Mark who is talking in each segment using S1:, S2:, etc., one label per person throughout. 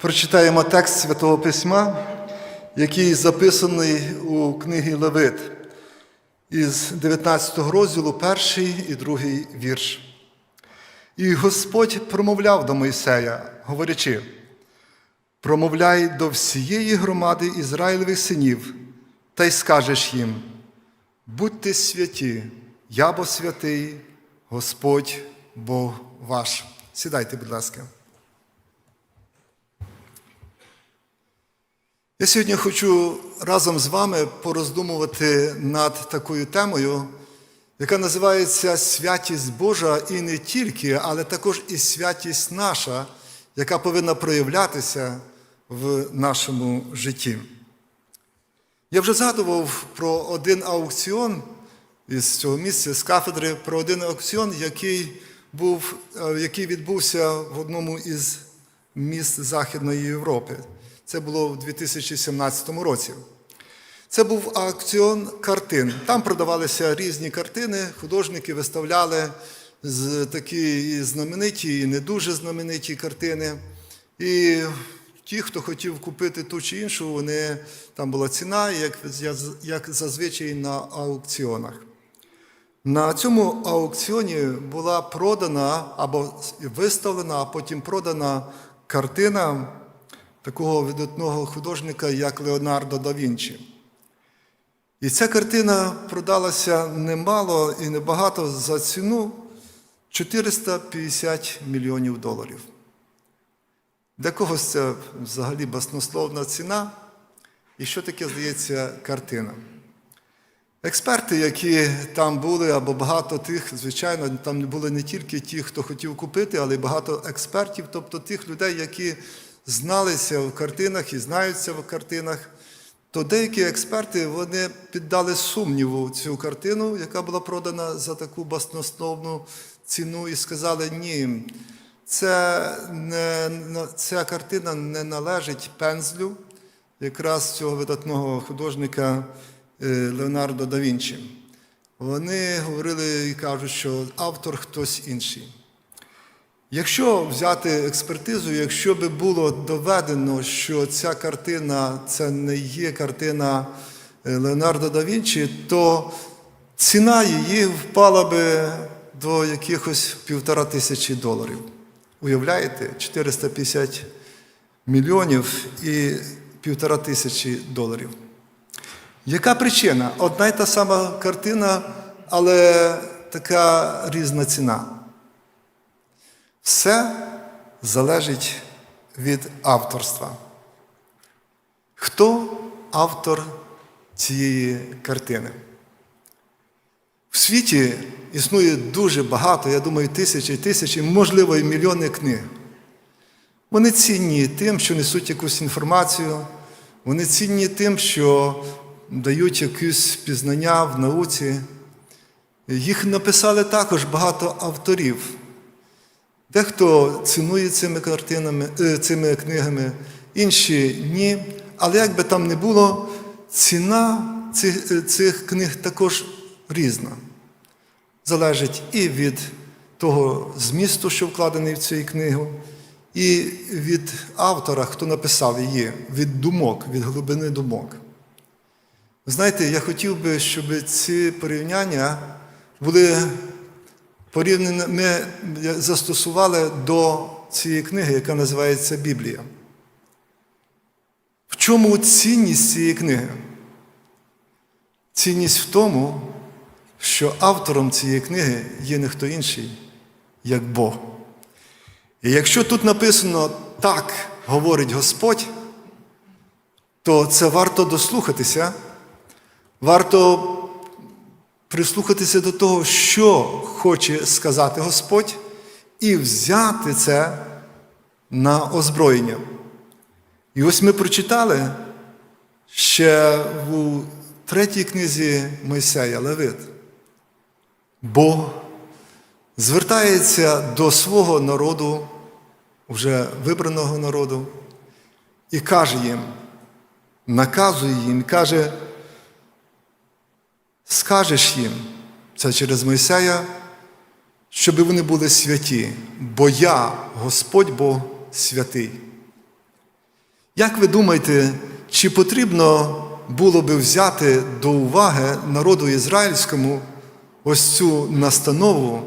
S1: Прочитаємо текст Святого Письма, який записаний у книгі Левит із 19 розділу, перший і другий вірш. І Господь промовляв до Мойсея, говорячи: промовляй до всієї громади Ізраїлевих синів, та й скажеш їм: будьте святі, я бо святий, Господь Бог ваш. Сідайте, будь ласка. Я сьогодні хочу разом з вами пороздумувати над такою темою, яка називається Святість Божа і не тільки, але також і святість наша, яка повинна проявлятися в нашому житті. Я вже згадував про один аукціон із цього місця, з кафедри, про один аукціон, який, був, е, який відбувся в одному із міст Західної Європи. Це було в 2017 році. Це був аукціон картин. Там продавалися різні картини, художники виставляли такі знамениті і не дуже знамениті картини. І ті, хто хотів купити ту чи іншу, вони, там була ціна, як, як зазвичай на аукціонах. На цьому аукціоні була продана або виставлена, а потім продана картина такого видатного художника, як Леонардо да Вінчі. І ця картина продалася немало і небагато за ціну 450 мільйонів доларів. Для когось це взагалі баснословна ціна. І що таке здається картина? Експерти, які там були, або багато тих, звичайно, там були не тільки ті, хто хотів купити, але й багато експертів, тобто тих людей, які зналися в картинах і знаються в картинах, то деякі експерти вони піддали сумніву цю картину, яка була продана за таку баснословну ціну, і сказали, ні, це не, ця картина не належить пензлю якраз цього видатного художника Леонардо да Вінчі. Вони говорили і кажуть, що автор хтось інший. Якщо взяти експертизу, якщо би було доведено, що ця картина це не є картина Леонардо да Вінчі, то ціна її впала би до якихось півтора тисячі доларів. Уявляєте, 450 мільйонів і півтора тисячі доларів. Яка причина? Одна й та сама картина, але така різна ціна. Все залежить від авторства. Хто автор цієї картини? В світі існує дуже багато, я думаю, тисячі, тисячі, можливо, і мільйони книг. Вони цінні тим, що несуть якусь інформацію, вони цінні тим, що дають якісь пізнання в науці. Їх написали також багато авторів. Дехто цінує цими картинами, цими книгами, інші ні. Але як би там не було, ціна цих, цих книг також різна. Залежить і від того змісту, що вкладений в цю книгу, і від автора, хто написав її, від думок, від глибини думок. Знаєте, я хотів би, щоб ці порівняння були порівняні, ми застосували до цієї книги, яка називається Біблія. В чому цінність цієї книги? Цінність в тому, що автором цієї книги є не хто інший, як Бог. І якщо тут написано так говорить Господь, то це варто дослухатися, варто прислухатися до того, що хоче сказати Господь, і взяти це на озброєння. І ось ми прочитали ще в третій книзі Мойсея Левит. Бог звертається до свого народу, вже вибраного народу, і каже їм, наказує їм, каже, скажеш їм, це через Мойсея, щоб вони були святі, бо я, Господь Бог святий. Як ви думаєте, чи потрібно було би взяти до уваги народу ізраїльському ось цю настанову,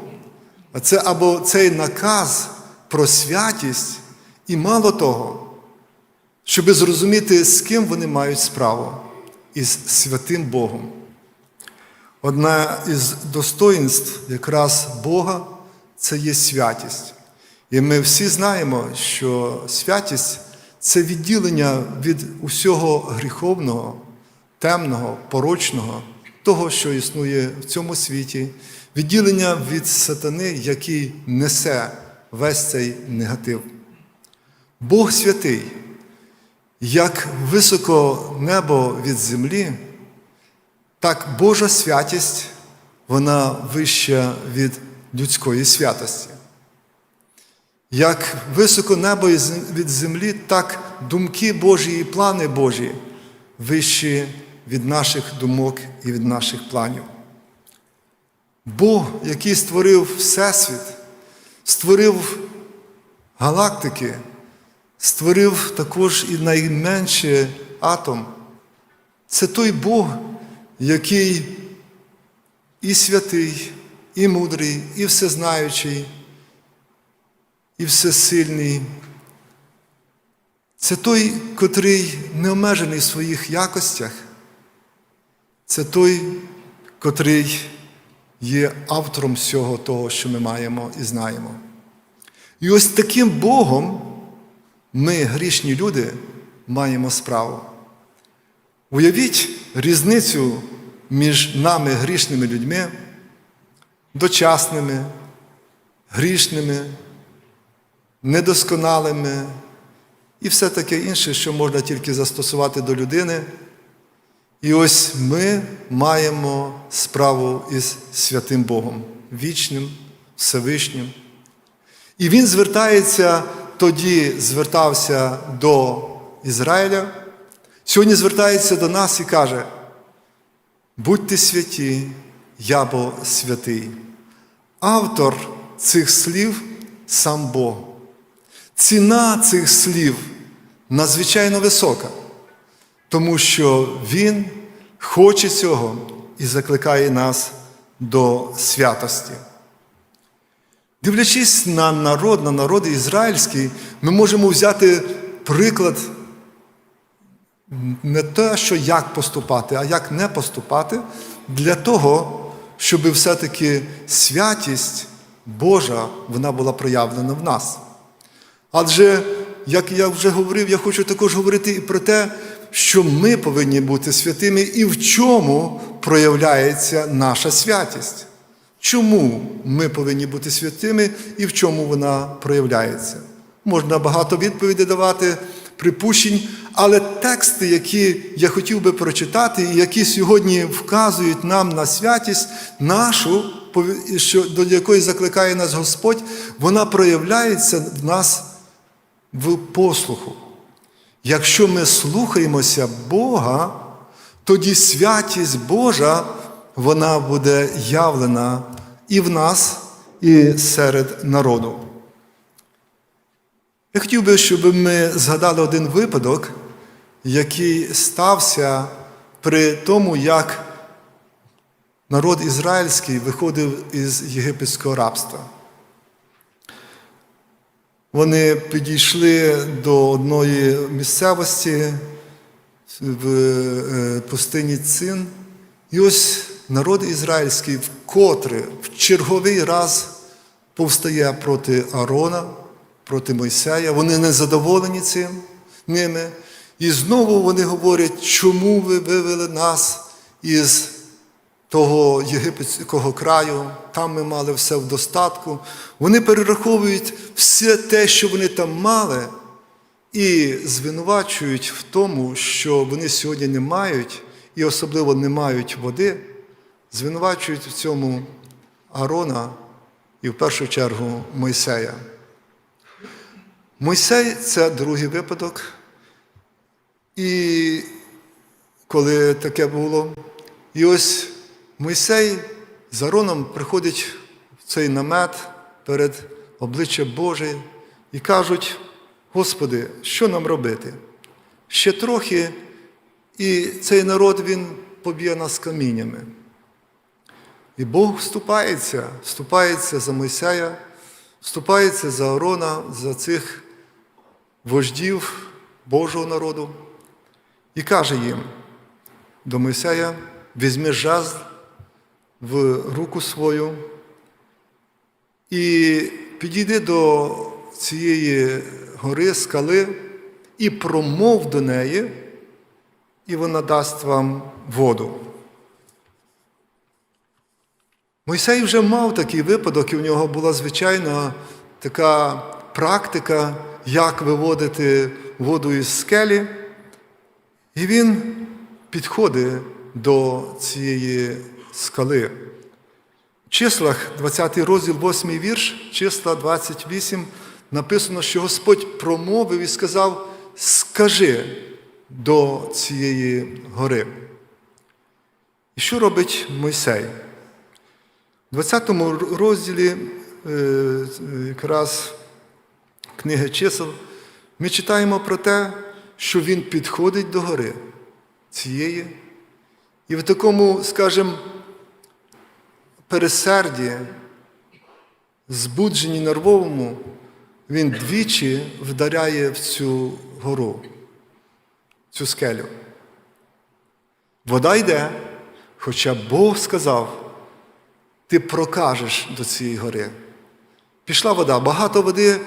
S1: це або цей наказ про святість, і мало того, щоб зрозуміти, з ким вони мають справу із святим Богом. Одне із достоїнств якраз Бога це є святість. І ми всі знаємо, що святість це відділення від усього гріховного, темного, порочного, того, що існує в цьому світі, відділення від сатани, який несе весь цей негатив. Бог святий, як високо небо від землі, так Божа святість, вона вища від людської святості. Як високо небо від землі, так думки Божі і плани Божі вищі від наших думок і від наших планів. Бог, який створив Всесвіт, створив галактики, створив також і найменший атом. Це той Бог, який і святий, і мудрий, і всезнаючий, і всесильний. Це той, котрий не обмежений в своїх якостях. Це той, котрий є автором всього того, що ми маємо і знаємо. І ось таким Богом ми, грішні люди, маємо справу. Уявіть різницю між нами, грішними людьми, дочасними, грішними, недосконалими і все таке інше, що можна тільки застосувати до людини. І ось ми маємо справу із святим Богом, вічним, Всевишнім. І він звертається, тоді звертався до Ізраїля, сьогодні звертається до нас і каже: будьте святі, я бо святий. Автор цих слів сам Бог. Ціна цих слів надзвичайно висока, тому що Він хоче цього і закликає нас до святості. Дивлячись на народ, на народ ізраїльський, ми можемо взяти приклад не те, що як поступати, а як не поступати, для того, щоб все-таки святість Божа вона була проявлена в нас. Адже, як я вже говорив, я хочу також говорити і про те, що ми повинні бути святими і в чому проявляється наша святість. Чому ми повинні бути святими і в чому вона проявляється? Можна багато відповідей давати, припущень, але тексти, які я хотів би прочитати, і які сьогодні вказують нам на святість нашу, до якої закликає нас Господь, вона проявляється в нас в послуху. Якщо ми слухаємося Бога, тоді святість Божа вона буде явлена і в нас, і серед народу. Я хотів би, щоб ми згадали один випадок, який стався при тому, як народ ізраїльський виходив із єгипетського рабства. Вони підійшли до одної місцевості в е, пустині Цин, і ось народ ізраїльський вкотре в черговий раз повстає проти Арона, проти Мойсея. Вони не задоволені цим ними. І знову вони говорять, чому ви вивели нас із того єгипетського краю, там ми мали все в достатку. Вони перераховують все те, що вони там мали, і звинувачують в тому, що вони сьогодні не мають, і особливо не мають води, звинувачують в цьому Арона і в першу чергу Мойсея. Мойсей це другий випадок. І коли таке було, і ось Мойсей з Ароном приходить в цей намет перед обличчям Боже і кажуть, Господи, що нам робити? ще трохи, і цей народ він поб'є нас каміннями. І Бог вступається, вступається за Мойсея, вступається за Арона, за цих вождів Божого народу і каже їм до Мойсея, візьми жезл в руку свою і підійди до цієї гори, скали і промов до неї, і вона дасть вам воду. Мойсей вже мав такий випадок, і в нього була звичайна така практика, як виводити воду із скелі. І він підходить до цієї скали. В числах 20 розділ, 8 вірш, числа 28, написано, що Господь промовив і сказав: Скажи до цієї гори. І що робить Мойсей? У 20 розділі е, якраз книги чисел ми читаємо про те, що він підходить до гори цієї, і в такому, скажімо, пересерді, збудженні нервовому, він двічі вдаряє в цю гору, цю скелю. Вода йде, хоча Бог сказав, ти прокажеш до цієї гори. Пішла вода, багато води,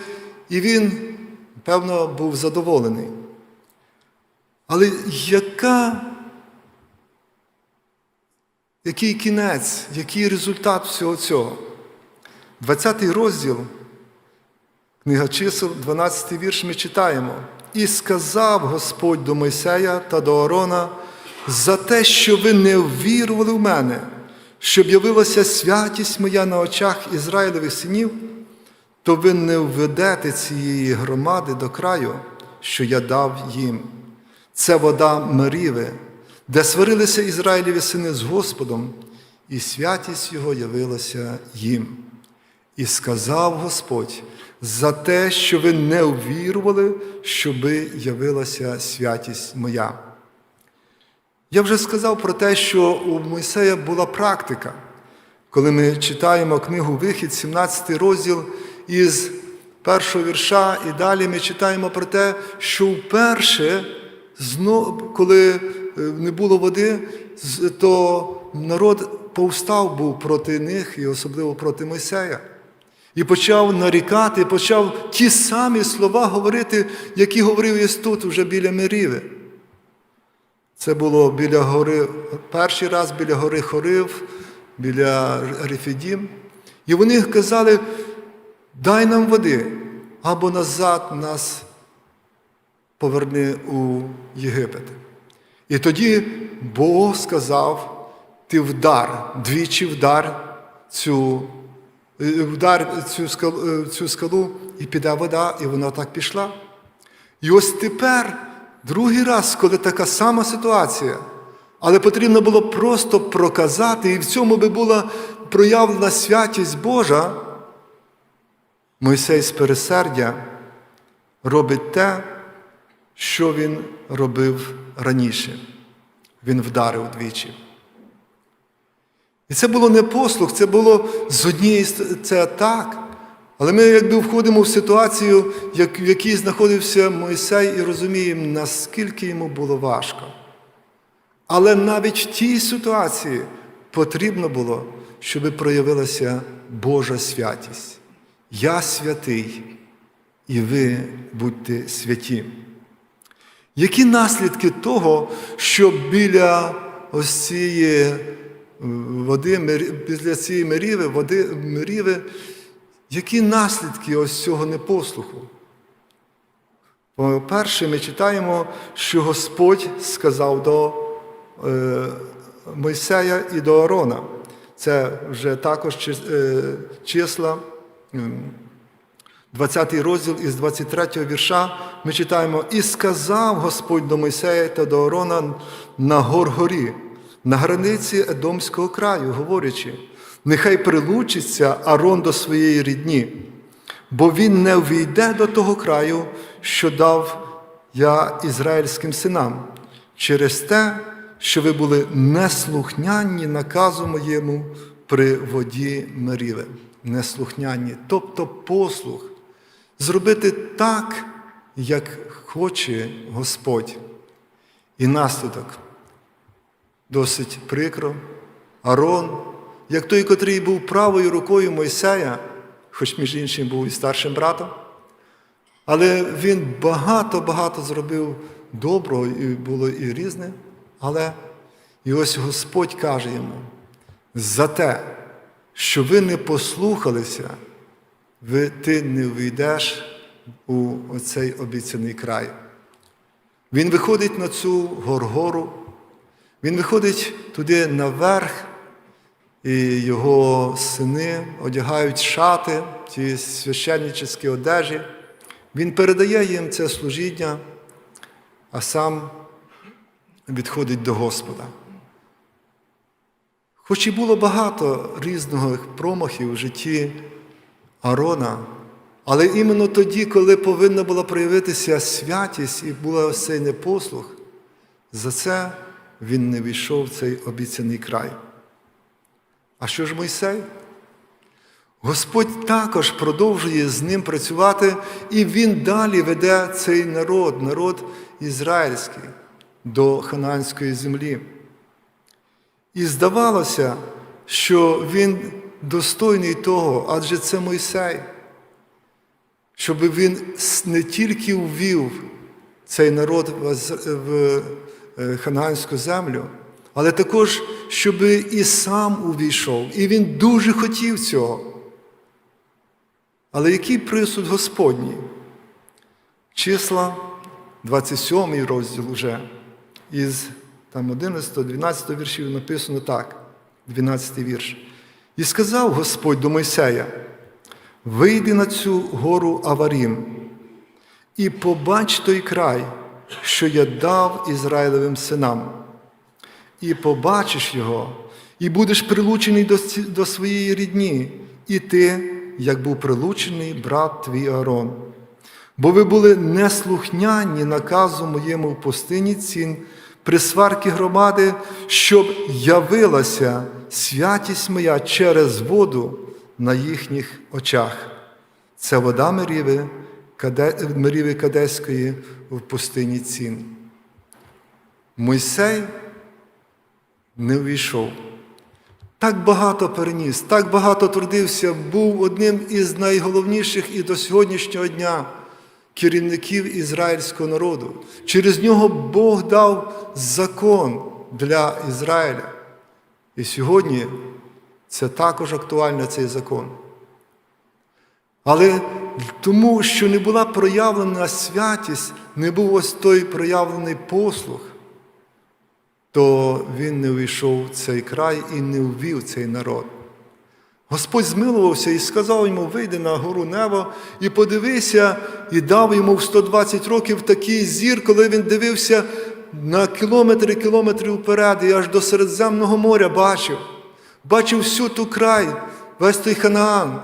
S1: і він, певно, був задоволений. Але яка, який кінець, який результат всього цього? 20 розділ, книга чисел, 12 вірш ми читаємо. І сказав Господь до Мойсея та до Арона за те, що ви не ввірували в мене, щоб явилася святість моя на очах Ізраїлевих синів, то ви не введете цієї громади до краю, що я дав їм. Це вода Меріви, де сварилися Ізраїлеві сини з Господом, і святість Його явилася їм. І сказав Господь за те, що ви не увірували, щоби явилася святість моя. Я вже сказав про те, що у Мойсея була практика. Коли ми читаємо книгу Вихід, 17 розділ із першого вірша, і далі ми читаємо про те, що вперше, коли не було води, то народ повстав був проти них і особливо проти Мойсея. І почав нарікати, почав ті самі слова говорити, які говорив Єс тут, вже біля Меріви. Це було біля гори, перший раз біля гори Хорив, біля Рефідім. І вони казали, дай нам води, або назад нас поверни у Єгипет. І тоді Бог сказав, ти вдар, двічі вдар цю, вдар цю скалу, цю скалу, і піде вода, і вона так пішла. І ось тепер. Другий раз, коли така сама ситуація, але потрібно було просто проказати, і в цьому би була проявлена святість Божа, Мойсей з пересердя робить те, що він робив раніше. Він вдарив двічі. І це було не послух, це було з однієї це так. Але ми якби входимо в ситуацію, в якій знаходився Мойсей, і розуміємо, наскільки йому було важко. Але навіть в тій ситуації потрібно було, щоб проявилася Божа святість. Я святий, і ви будьте святі. Які наслідки того, що біля ось цієї води, біля цієї меріви, води меріви, які наслідки ось цього непослуху? По-перше, ми читаємо, що Господь сказав до е, Мойсея і до Арона. Це вже також е, числа, 20 розділ із 23 вірша. Ми читаємо: І сказав Господь до Мойсея та до Арона на Горгорі, на границі Едомського краю, говорячи. Нехай прилучиться Арон до своєї рідні, бо він не війде до того краю, що дав я ізраїльським синам через те, що ви були неслухняні наказу моєму при воді Меріве. Неслухняні, тобто послух, зробити так, як хоче Господь. І наслідок досить прикро. Арон, як той, котрий був правою рукою Мойсея, хоч між іншим був і старшим братом, але він багато-багато зробив доброго, і було і різне. Але і ось Господь каже йому: за те, що ви не послухалися, ви, ти не війдеш у оцей обіцяний край. Він виходить на цю горгору, він виходить туди наверх, і його сини одягають шати, ті священническі одежі. Він передає їм це служіння, а сам відходить до Господа. Хоч і було багато різного промахів в житті Арона, але іменно тоді, коли повинна була проявитися святість і був ось цей непослух, за це він не війшов в цей обіцяний край. А що ж Мойсей? Господь також продовжує з ним працювати, і він далі веде цей народ, народ ізраїльський, до хананської землі. І здавалося, що він достойний того, адже це Мойсей, щоб він не тільки ввів цей народ в е, хананську землю, але також, щоб і сам увійшов. І він дуже хотів цього. Але який присуд Господній? Числа 27 розділ уже, із там 11-12 віршів написано так, 12 вірш. І сказав Господь до Мойсея: вийди на цю гору Аварім і побач той край, що я дав Ізраїлевим синам, і побачиш його, і будеш прилучений до, до своєї рідні, і ти, як був прилучений брат твій Аарон. Бо ви були неслухняні наказу моєму в пустині цін при сварки громади, щоб явилася святість моя через воду на їхніх очах. Це вода Меріви, Каде, Меріви Кадеської в пустині цін. Мойсей не увійшов. Так багато переніс, так багато трудився, був одним із найголовніших і до сьогоднішнього дня керівників ізраїльського народу. Через нього Бог дав закон для Ізраїля. І сьогодні це також актуально цей закон. Але тому, що не була проявлена святість, не був ось той проявлений послух, то він не увійшов в цей край і не ввів цей народ. Господь змилувався і сказав йому, вийди на гору небо і подивися, і дав йому в 120 років такий зір, коли він дивився на кілометри кілометри вперед, і аж до Середземного моря бачив, бачив всю ту край, весь той Ханаан.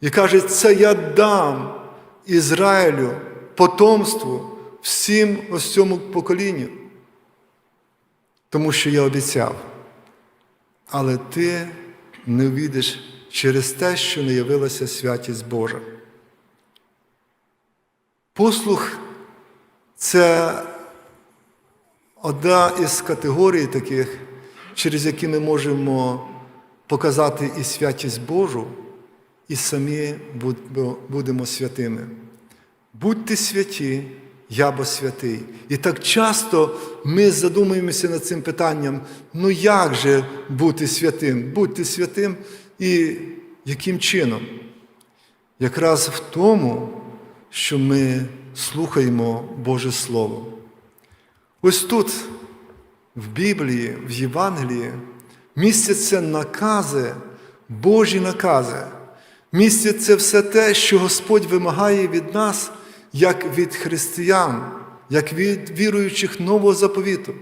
S1: І каже, це я дам Ізраїлю, потомству, всім ось цьому поколінню. Тому що я обіцяв. Але ти не війдеш через те, що не явилася святість Божа. Послух це одна із категорій таких, через які ми можемо показати і святість Божу, і самі будемо святими. Будьте святі, я бо святий. І так часто ми задумуємося над цим питанням: ну як же бути святим? Будьте святим і яким чином? Якраз в тому, що ми слухаємо Боже Слово. Ось тут, в Біблії, в Євангелії, містяться накази, Божі накази. Містяться все те, що Господь вимагає від нас як від християн, як від віруючих нового заповіту.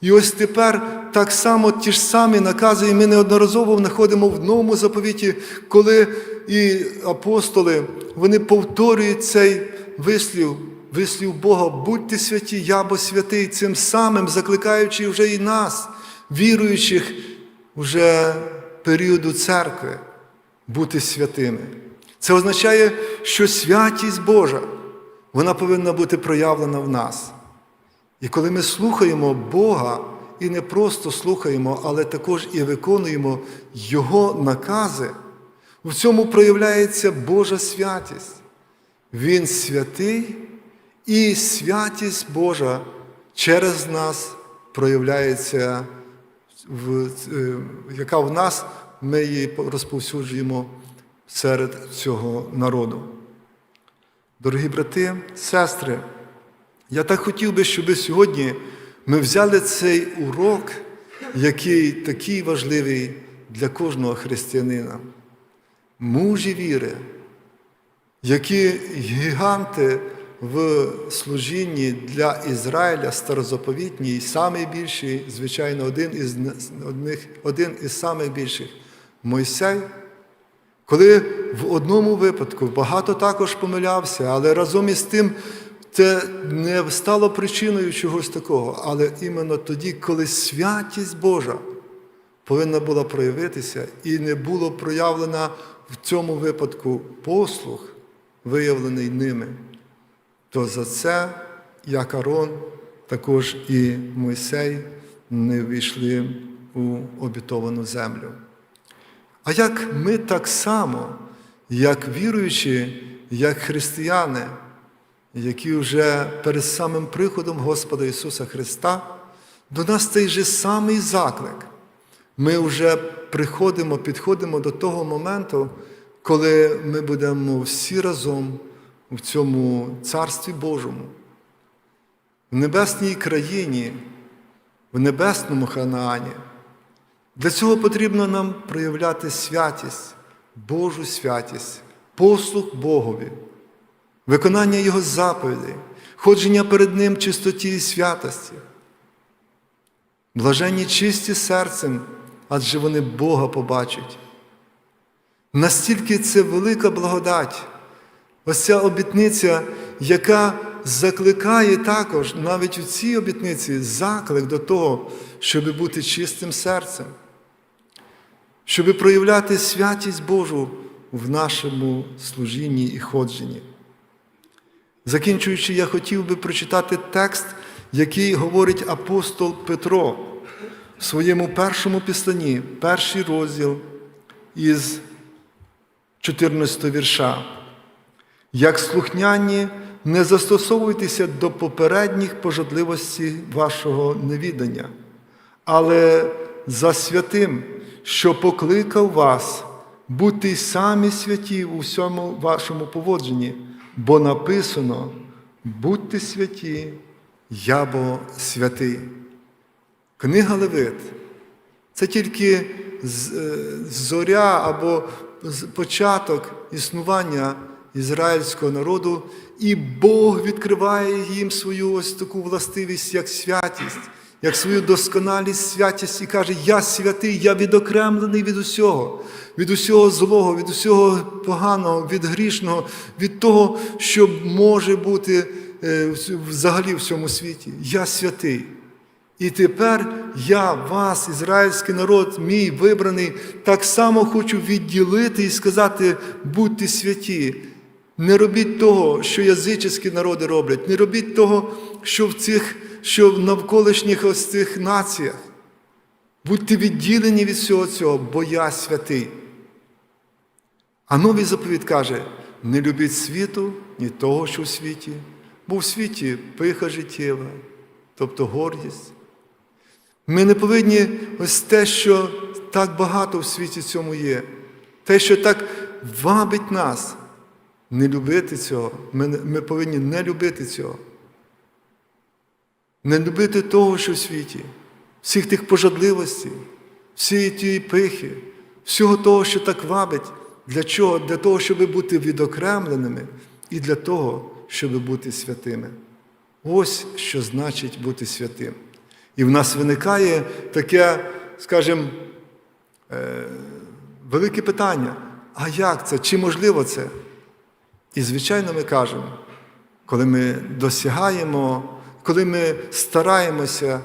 S1: І ось тепер так само ті ж самі накази, і ми неодноразово знаходимо в новому заповіті, коли і апостоли вони повторюють цей вислів вислів Бога, будьте святі, я бо святий, цим самим закликаючи вже і нас, віруючих вже періоду церкви, бути святими. Це означає, що святість Божа, вона повинна бути проявлена в нас. І коли ми слухаємо Бога, і не просто слухаємо, але також і виконуємо Його накази, в цьому проявляється Божа святість. Він святий, і святість Божа через нас проявляється, в, е, яка в нас, ми її розповсюджуємо серед цього народу. Дорогі брати, сестри, я так хотів би, щоб сьогодні ми взяли цей урок, який такий важливий для кожного християнина. Мужі віри, які гіганти в служінні для Ізраїля старозаповітній, найбільший, звичайно, один із, одних, один із самих більших Мойсей. Коли в одному випадку багато також помилявся, але разом із тим це не стало причиною чогось такого, але іменно тоді, коли святість Божа повинна була проявитися і не було проявлена в цьому випадку послух, виявлений ними, то за це, як Арон, також і Мойсей не ввійшли у обітовану землю. А як ми так само, як віруючі, як християни, які вже перед самим приходом Господа Ісуса Христа, до нас цей же самий заклик. Ми вже приходимо, підходимо до того моменту, коли ми будемо всі разом в цьому Царстві Божому, в небесній країні, в небесному Ханаані. Для цього потрібно нам проявляти святість, Божу святість, послух Богові, виконання Його заповідей, ходження перед Ним чистоті і святості. Блаженні чисті серцем, адже вони Бога побачать. Настільки це велика благодать, ось ця обітниця, яка закликає також навіть у цій обітниці заклик до того, щоб бути чистим серцем, щоб проявляти святість Божу в нашому служінні і ходженні. Закінчуючи, я хотів би прочитати текст, який говорить апостол Петро в своєму першому післанні, перший розділ із 14 вірша. Як слухняні, не застосовуйтеся до попередніх пожадливостей вашого невідання, але за святим, що покликав вас, й самі святі у всьому вашому поводженні, бо написано: будьте святі, я бо святий. Книга Левит це тільки зоря або початок існування ізраїльського народу, і Бог відкриває їм свою ось таку властивість, як святість, як свою досконалість, святість і каже: Я святий, я відокремлений від усього, від усього злого, від усього поганого, від грішного, від того, що може бути взагалі в цьому світі. Я святий. І тепер я, вас, ізраїльський народ, мій вибраний, так само хочу відділити і сказати: будьте святі. Не робіть того, що язичні народи роблять, не робіть того, що в цих, що в навколишніх ось цих націях. Будьте відділені від всього цього, бо я святий. А новий заповідь каже: не любіть світу, ні того, що в світі, бо в світі пиха життєва, тобто гордість. Ми не повинні ось те, що так багато в світі цьому є, те, що так вабить нас, не любити цього. Ми, ми повинні не любити цього. Не любити того, що в світі, всіх тих пожадливостей, всієї тієї пихи, всього того, що так вабить. Для чого? Для того, щоб бути відокремленими і для того, щоб бути святими. Ось що значить бути святим. І в нас виникає таке, скажімо, велике питання: а як це? Чи можливо це? І, звичайно, ми кажемо, коли ми досягаємо, коли ми стараємося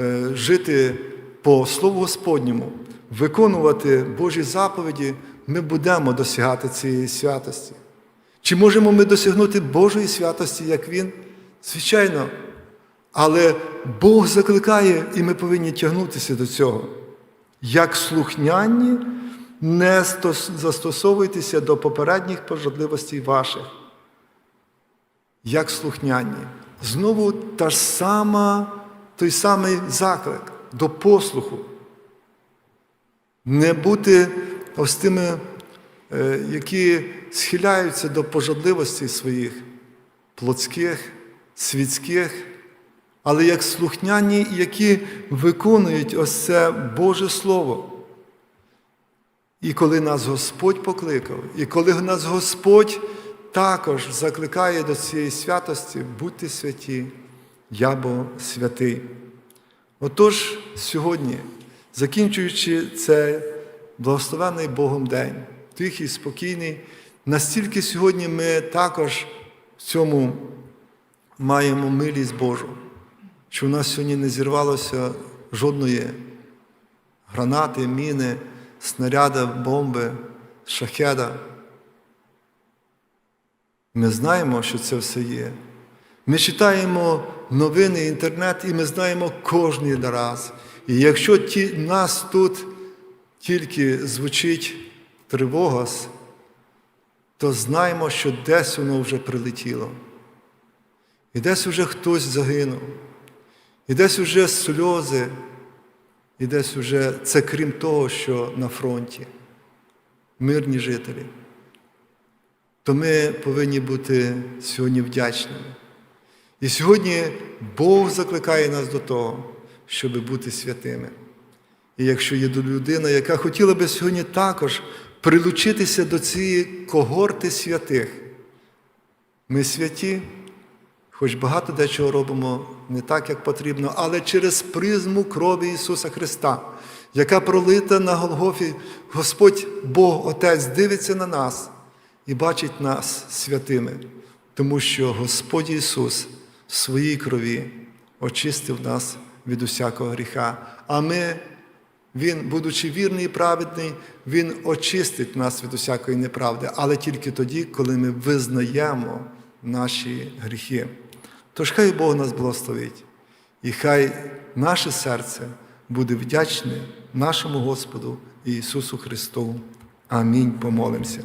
S1: е, жити по Слову Господньому, виконувати Божі заповіді, ми будемо досягати цієї святості. Чи можемо ми досягнути Божої святості, як Він? Звичайно. Але Бог закликає, і ми повинні тягнутися до цього. Як слухняні, не застосовуйтеся до попередніх пожадливостей ваших. Як слухняні. Знову та ж сама, той самий заклик до послуху. Не бути ось тими, е, які схиляються до пожадливостей своїх, плотських, світських, але як слухняні, які виконують ось це Боже Слово. І коли нас Господь покликав, і коли нас Господь також закликає до цієї святості, будьте святі, я бо святий. Отож, сьогодні, закінчуючи цей благословений Богом день, тихий, спокійний, настільки сьогодні ми також в цьому маємо милість Божу, що у нас сьогодні не зірвалося жодної гранати, міни, снаряда, бомби, шахеда. Ми знаємо, що це все є. Ми читаємо новини, інтернет, і ми знаємо кожний раз. І якщо ті, нас тут тільки звучить тривога, то знаємо, що десь воно вже прилетіло. І десь вже хтось загинув, і десь вже сльози, і десь вже це крім того, що на фронті, мирні жителі. То ми повинні бути сьогодні вдячними. І сьогодні Бог закликає нас до того, щоб бути святими. І якщо є людина, яка хотіла би сьогодні також прилучитися до цієї когорти святих, ми святі, хоч багато дечого робимо не так, як потрібно, але через призму крові Ісуса Христа, яка пролита на Голгофі, Господь Бог Отець дивиться на нас і бачить нас святими, тому що Господь Ісус в своїй крові очистив нас від усякого гріха. А ми, Він, будучи вірний і праведний, Він очистить нас від усякої неправди, але тільки тоді, коли ми визнаємо наші гріхи. Тож хай Бог нас благословить, і хай наше серце буде вдячне нашому Господу Ісусу Христу. Амінь. Помолимося.